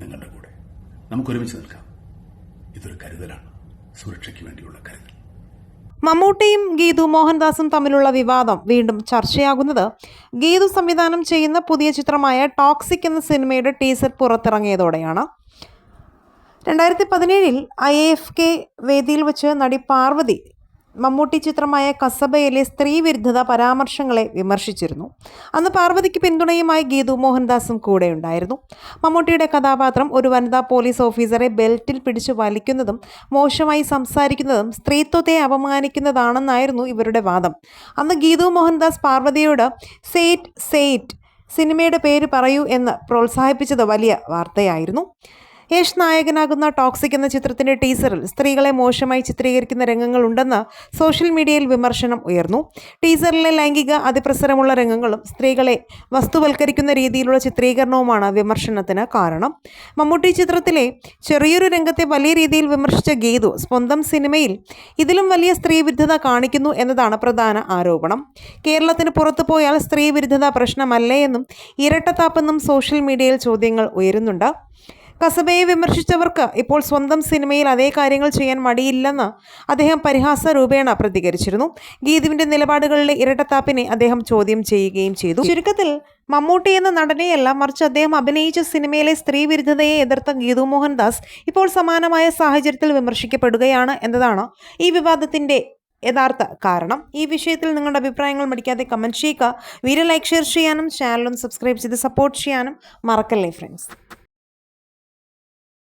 നിങ്ങളുടെ കൂടെ. നമുക്കൊരുമിച്ച് നിൽക്കാം. ഇതൊരു കരുതലാണ്. സുരക്ഷയ്ക്ക് വേണ്ടിയുള്ള കരുതൽ. മമ്മൂട്ടിയും ഗീതു മോഹൻദാസും തമ്മിലുള്ള വിവാദം വീണ്ടും ചർച്ചയാകുന്നത്. ഗീതു സംവിധാനം ചെയ്യുന്ന പുതിയ ചിത്രമായ ടോക്സിക് എന്ന സിനിമയുടെ ടീസർ പുറത്തിറങ്ങിയതോടെയാണ്. രണ്ടായിരത്തി പതിനേഴിൽ ഐ എഫ് കെ വേദിയിൽ വെച്ച് നടി പാർവതി മമ്മൂട്ടി ചിത്രമായ കസബയിലെ സ്ത്രീവിരുദ്ധത പരാമർശങ്ങളെ വിമർശിച്ചിരുന്നു. അന്ന് പാർവതിക്ക് പിന്തുണയുമായി ഗീതു മോഹൻദാസും കൂടെ ഉണ്ടായിരുന്നു. മമ്മൂട്ടിയുടെ കഥാപാത്രം ഒരു വനിതാ പോലീസ് ഓഫീസറെ ബെൽറ്റിൽ പിടിച്ചു വലിക്കുന്നതും മോശമായി സംസാരിക്കുന്നതും സ്ത്രീത്വത്തെ അപമാനിക്കുന്നതാണെന്നായിരുന്നു ഇവരുടെ വാദം. അന്ന് ഗീതു മോഹൻദാസ് പാർവതിയോട് സെയ്റ്റ് സെയ്റ്റ് സിനിമയുടെ പേര് പറയൂ എന്ന് പ്രോത്സാഹിപ്പിച്ചത് വലിയ വാർത്തയായിരുന്നു. യശ് നായകനാകുന്ന ടോക്സിക് എന്ന ചിത്രത്തിന്റെ ടീസറിൽ സ്ത്രീകളെ മോശമായി ചിത്രീകരിക്കുന്ന രംഗങ്ങളുണ്ടെന്ന് സോഷ്യൽ മീഡിയയിൽ വിമർശനം ഉയർന്നു. ടീസറിലെ ലൈംഗിക അതിപ്രസരമുള്ള രംഗങ്ങളും സ്ത്രീകളെ വസ്തുവൽക്കരിക്കുന്ന രീതിയിലുള്ള ചിത്രീകരണവുമാണ് വിമർശനത്തിന് കാരണം. മമ്മൂട്ടി ചിത്രത്തിലെ ചെറിയൊരു രംഗത്തെ വലിയ രീതിയിൽ വിമർശിച്ച ഗീതു സ്വന്തം സിനിമയിൽ ഇതിലും വലിയ സ്ത്രീവിരുദ്ധത കാണിക്കുന്നു എന്നതാണ് പ്രധാന ആരോപണം. കേരളത്തിന് പുറത്തു പോയാൽ സ്ത്രീവിരുദ്ധത പ്രശ്നമല്ലേ എന്നും ഇരട്ടത്താപ്പെന്നും സോഷ്യൽ മീഡിയയിൽ ചോദ്യങ്ങൾ ഉയരുന്നുണ്ട്. കസബയെ വിമർശിച്ചവർക്ക് ഇപ്പോൾ സ്വന്തം സിനിമയിൽ അതേ കാര്യങ്ങൾ ചെയ്യാൻ മടിയില്ലെന്ന് അദ്ദേഹം പരിഹാസ രൂപേണ പ്രതികരിച്ചിരുന്നു. ഗീതുവിന്റെ നിലപാടുകളിലെ ഇരട്ടത്താപ്പിനെ അദ്ദേഹം ചോദ്യം ചെയ്യുകയും ചെയ്തു. ചുരുക്കത്തിൽ മമ്മൂട്ടി എന്ന നടനെയല്ല മറിച്ച് അദ്ദേഹം അഭിനയിച്ച സിനിമയിലെ സ്ത്രീ വിരുദ്ധതയെ എതിർത്ത ഗീതു മോഹൻദാസ് ഇപ്പോൾ സമാനമായ സാഹചര്യത്തിൽ വിമർശിക്കപ്പെടുകയാണ് എന്നതാണ് ഈ വിവാദത്തിന്റെ യഥാർത്ഥ കാരണം. ഈ വിഷയത്തിൽ നിങ്ങളുടെ അഭിപ്രായങ്ങൾ മടിക്കാതെ കമന്റ് ചെയ്യുക. വീഡിയോ ലൈക്ക് ഷെയർ ചെയ്യാനും ചാനലും സബ്സ്ക്രൈബ് ചെയ്ത് സപ്പോർട്ട് ചെയ്യാനും മറക്കല്ലേ ഫ്രണ്ട്സ്